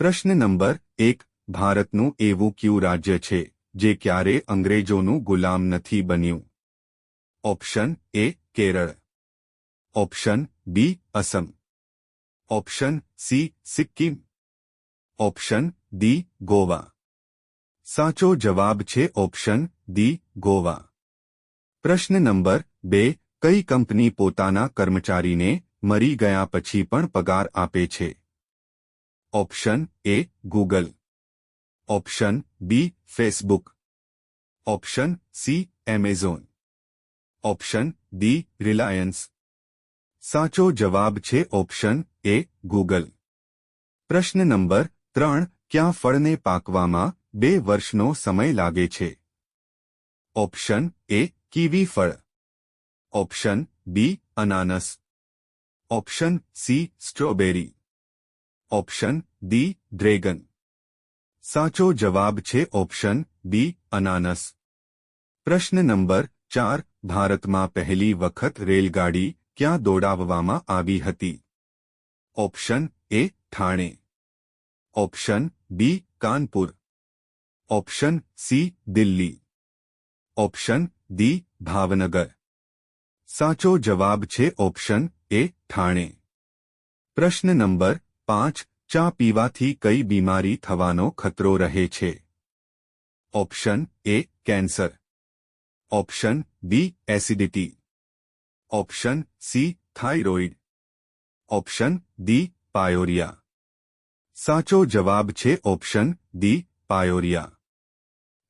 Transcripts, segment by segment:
પ્રશ્ન નંબર એક ભારતનું એવું કયું રાજ્ય છે જે ક્યારે અંગ્રેજોનું ગુલામ નથી બન્યું option A Kerala option B Assam option C Sikkim option D Goa સાચો જવાબ છે ઓપ્શન ડી ગોવા પ્રશ્ન નંબર બે કઈ કંપની પોતાના કર્મચારીને મરી ગયા પછી પણ પગાર આપે છે option A Google option B Facebook option C Amazon option D Reliance સાચો જવાબ છે ઓપ્શન એ ગૂગલ પ્રશ્ન નંબર ત્રણ ક્યાં ફળને પાકવામાં બે વર્ષનો સમય લાગે છે ઓપ્શન એ કીવી ફળ ઓપ્શન બી અનાનસ option C strawberry option D dragon સાચો જવાબ છે ઓપ્શન બી અનાનસ પ્રશ્ન નંબર ચાર ભારતમાં પહેલી વખત રેલગાડી ક્યાં દોડાવવામાં આવી હતી option A Thane option B Kanpur option C Delhi option D Bhavnagar સાચો જવાબ છે ઓપ્શન એ ઠાણે પ્રશ્ન નંબર પાંચ ચા પીવાથી કઈ બીમારી થવાનો ખતરો રહે છે option A cancer option B acidity option C thyroid option D pyorrhoea સાચો જવાબ છે ઓપ્શન ડી પાયોરિયા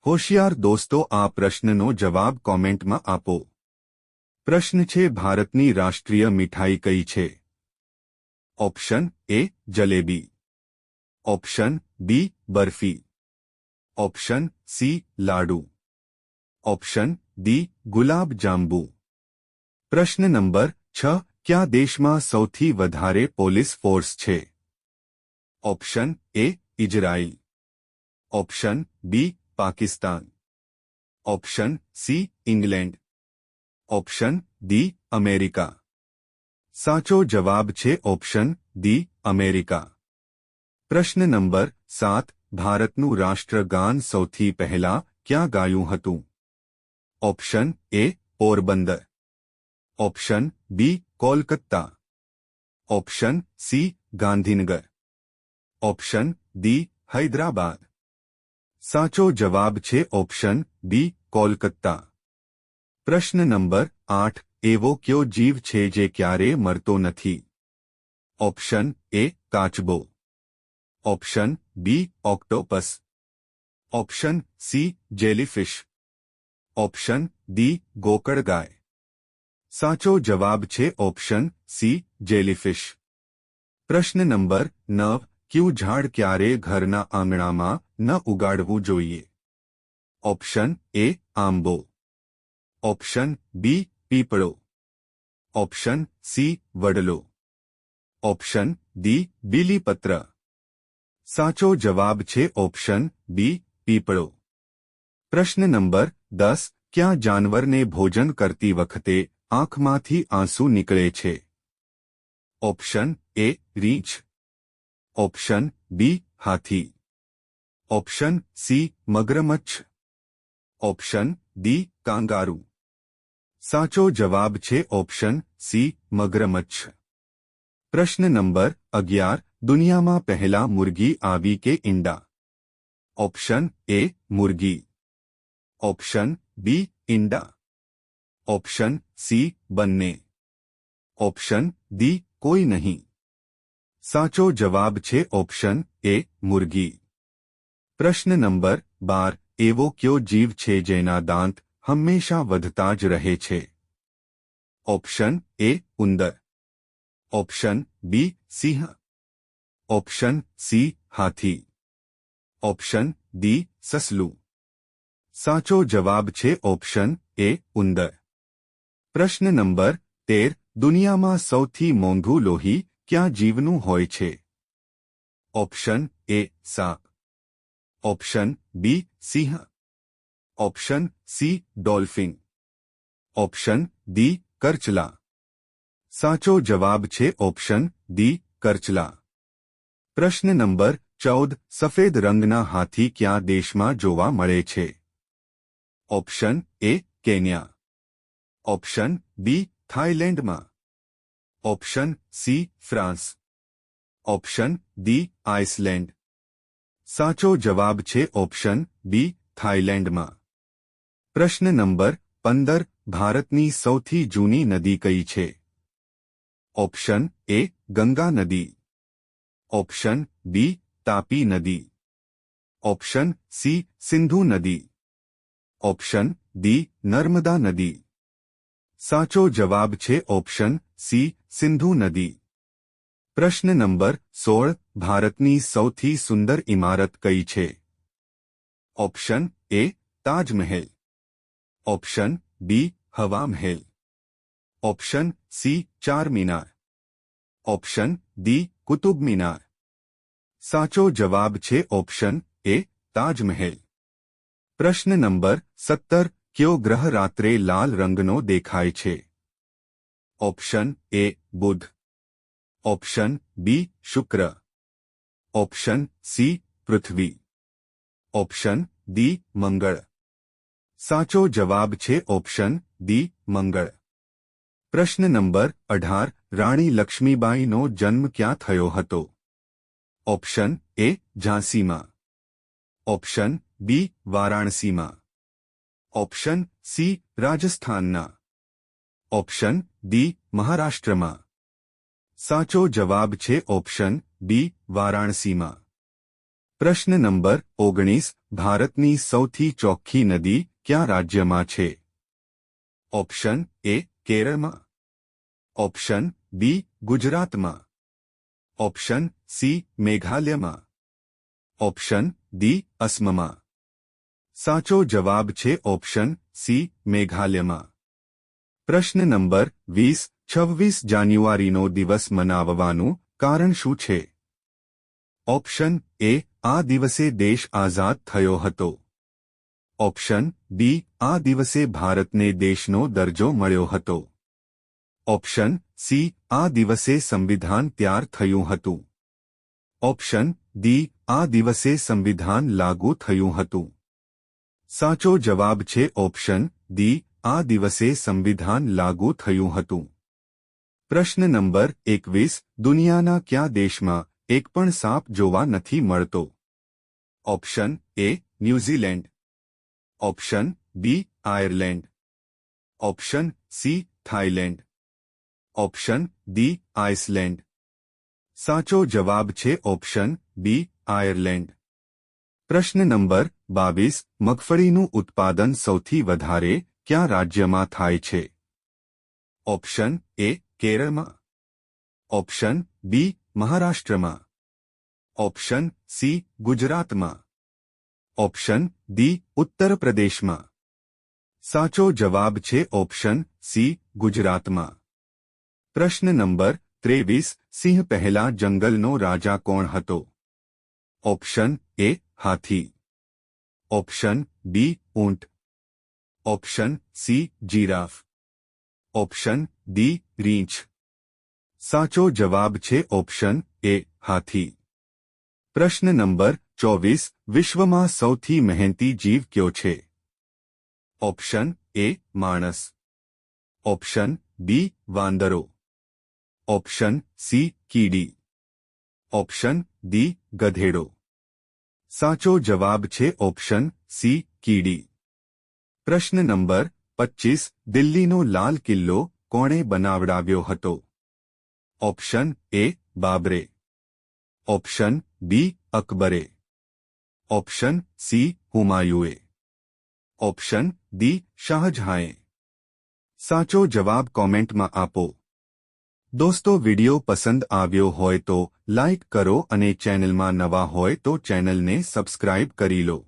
હોશિયાર દોસ્તો આ પ્રશ્નનો જવાબ કોમેન્ટમાં આપો પ્રશ્ન છે ભારતની રાષ્ટ્રીય મીઠાઈ કઈ છે option A jalebi option B barfi option C laddu option D gulab jamun પ્રશ્ન નંબર છ ક્યાં દેશમાં સૌથી વધારે પોલીસ ફોર્સ છે option A Israel option B Pakistan option C England option D America સાચો જવાબ છે ઓપ્શન ડી અમેરિકા પ્રશ્ન નંબર સાત ભારતનું રાષ્ટ્રગાન સૌથી પહેલા ક્યાં ગાયું હતું option A Porbandar option B Kolkata option C Gandhinagar option D Hyderabad સાચો જવાબ છે ઓપ્શન બી કોલકાતા પ્રશ્ન નંબર આઠ એવો કયો જીવ છે જે ક્યારે મરતો નથી ઓપ્શન એ કાચબો option B octopus option C jellyfish option D ગોકળગાય સાચો જવાબ છે ઓપ્શન સી જેલીફિશ પ્રશ્ન નંબર નવ ક્યુ ઝાડ ક્યારે ઘરના આંગણામાં ન ઉગાડવું જોઈએ ઓપ્શન એ આંબો option B પીપળો option C વડલો option D બીલીપત્ર સાચો જવાબ છે ઓપ્શન બી પીપળો પ્રશ્ન નંબર દસ ક્યાં જાનવરને ભોજન કરતી વખતે આંખમાંથી આંસુ નીકળે છે ઓપ્શન એ રીંછ ઓપ્શન બી હાથી option C મગરમચ્છ option D kangaroo સાચો જવાબ છે ઓપ્શન સી મગરમચ્છ પ્રશ્ન નંબર અગિયાર દુનિયામાં પહેલા મુરગી આવી કે ઈંડા ઓપ્શન એ મુરગી ઓપ્શન બી ઈંડા ઓપ્શન સી બંને ઓપ્શન ડી કોઈ નહીં સાચો જવાબ છે ઓપ્શન એ મુરગી પ્રશ્ન નંબર બાર એવો કયો જીવ છે જેના દાંત હંમેશા વધતા જ રહે છે ઓપ્શન એ ઉંદર ઓપ્શન બી સિંહ ઓપ્શન સી હાથી ઓપ્શન ડી સસલું સાચો જવાબ છે ઓપ્શન એ ઉંદર પ્રશ્ન નંબર તેર દુનિયામાં સૌથી મોંઘું લોહી ક્યાં જીવનું હોય છે ઓપ્શન એ સાપ ઓપ્શન બી સિંહ option C, dolphin. Option D, કરચલા. સાચો જવાબ છે ઓપ્શન ડી, કરચલા. પ્રશ્ન નંબર ચૌદ, સફેદ રંગના હાથી ક્યાં દેશમાં જોવા મળે છે? Option A, Kenya. Option B, થાઇલેન્ડમાં. Option C France option D, Iceland. સાચો જવાબ છે ઓપ્શન બી, થાઇલેન્ડમાં. પ્રશ્ન નંબર પંદર ભારતની સૌથી જૂની નદી કઈ છે ઓપ્શન એ ગંગા નદી ઓપ્શન બી તાપી નદી ઓપ્શન સી સિંધુ નદી ઓપ્શન ડી નર્મદા નદી સાચો જવાબ છે ઓપ્શન સી સિંધુ નદી પ્રશ્ન નંબર સોળ ભારતની સૌથી સુંદર ઇમારત કઈ છે ઓપ્શન એ તાજમહેલ ઓપ્શન બી હવા મહેલ option C Charminar option D Qutub Minar સાચો જવાબ છે ઓપ્શન એ તાજમહેલ પ્રશ્ન નંબર સત્તર કયો ગ્રહ રાત્રે લાલ રંગનો દેખાય છે ઓપ્શન એ બુધ ઓપ્શન બી શુક્ર ઓપ્શન સી પૃથ્વી ઓપ્શન ડી મંગળ સાચો જવાબ છે ઓપ્શન ડી, મંગળ. પ્રશ્ન નંબર અઢાર, રાણી લક્ષ્મીબાઈનો જન્મ ક્યાં થયો હતો? Option A, ઝાંસીમાં. ઓપ્શન બી, વારાણસીમાં. ઓપ્શન સી, રાજસ્થાનના. ઓપ્શન ડી, મહારાષ્ટ્રમાં. સાચો જવાબ છે ઓપ્શન બી, વારાણસીમાં. પ્રશ્ન નંબર ઓગણીસ, ભારતની સૌથી ચોખ્ખી નદી ક્યાં રાજ્યમાં છે? ઓપ્શન એ કેરળમાં ઓપ્શન બી ગુજરાતમાં ઓપ્શન સી મેઘાલયમાં ઓપ્શન ડી અસમમાં સાચો જવાબ છે ઓપ્શન સી મેઘાલયમાં પ્રશ્ન નંબર વીસ, છવ્વીસ જાન્યુઆરીનો દિવસ મનાવવાનું કારણ શું છે? ઓપ્શન એ આ દિવસે દેશ આઝાદ થયો હતો. ઓપ્શન બી આ દિવસે ભારતને દેશનો દરજ્જો મળ્યો હતો. ઓપ્શન સી આ દિવસે સંવિધાન તૈયાર થયું હતું. ઓપ્શન ડી આ દિવસે સંવિધાન લાગુ થયું હતું. સાચો જવાબ છે ઓપ્શન ડી આ દિવસે સંવિધાન લાગુ થયું હતું. પ્રશ્ન નંબર એકવીસ, દુનિયાના કયા દેશમાં એક પણ સાપ જોવા નથી મળતો? Option A New Zealand option B Ireland option C Thailand option D Iceland સાચો જવાબ છે ઓપ્શન બી આયર્લેન્ડ પ્રશ્ન નંબર બાવીસ મગફળીનું ઉત્પાદન સૌથી વધારે ક્યાં રાજ્યમાં થાય છે ઓપ્શન એ કેરળમાં ઓપ્શન બી મહારાષ્ટ્રમાં ઓપ્શન સી ગુજરાતમાં ઓપ્શન ડી ઉત્તર પ્રદેશમાં સાચો જવાબ છે ઓપ્શન સી ગુજરાતમાં પ્રશ્ન નંબર ત્રેવીસ સિંહ પહેલા જંગલનો રાજા કોણ હતો option A Hathi option B ઊંટ option C giraffe option D રીંછ સાચો જવાબ છે ઓપ્શન એ હાથી પ્રશ્ન નંબર ચોવીસ વિશ્વમાં સૌથી મહેનતી જીવ કયો છે? ઓપ્શન એ માણસ. ઓપ્શન બી વાંદરો. ઓપ્શન સી કીડી. ઓપ્શન ડી ગધેડો. સાચો જવાબ છે ઓપ્શન સી કીડી. પ્રશ્ન નંબર પચીસ, દિલ્હીનો લાલ કિલ્લો કોણે બનાવડાવ્યો હતો? Option A બાબરે. ઓપ્શન બી અકબરે. ઓપ્શન સી હુમાયુએ ઓપ્શન ડી શાહજહાંએ સાચો જવાબ કોમેન્ટમાં આપો. દોસ્તો, વિડિયો પસંદ આવ્યો હોય તો લાઇક કરો અને ચેનલમાં નવા હોય તો ચેનલને સબસ્ક્રાઇબ કરી લો.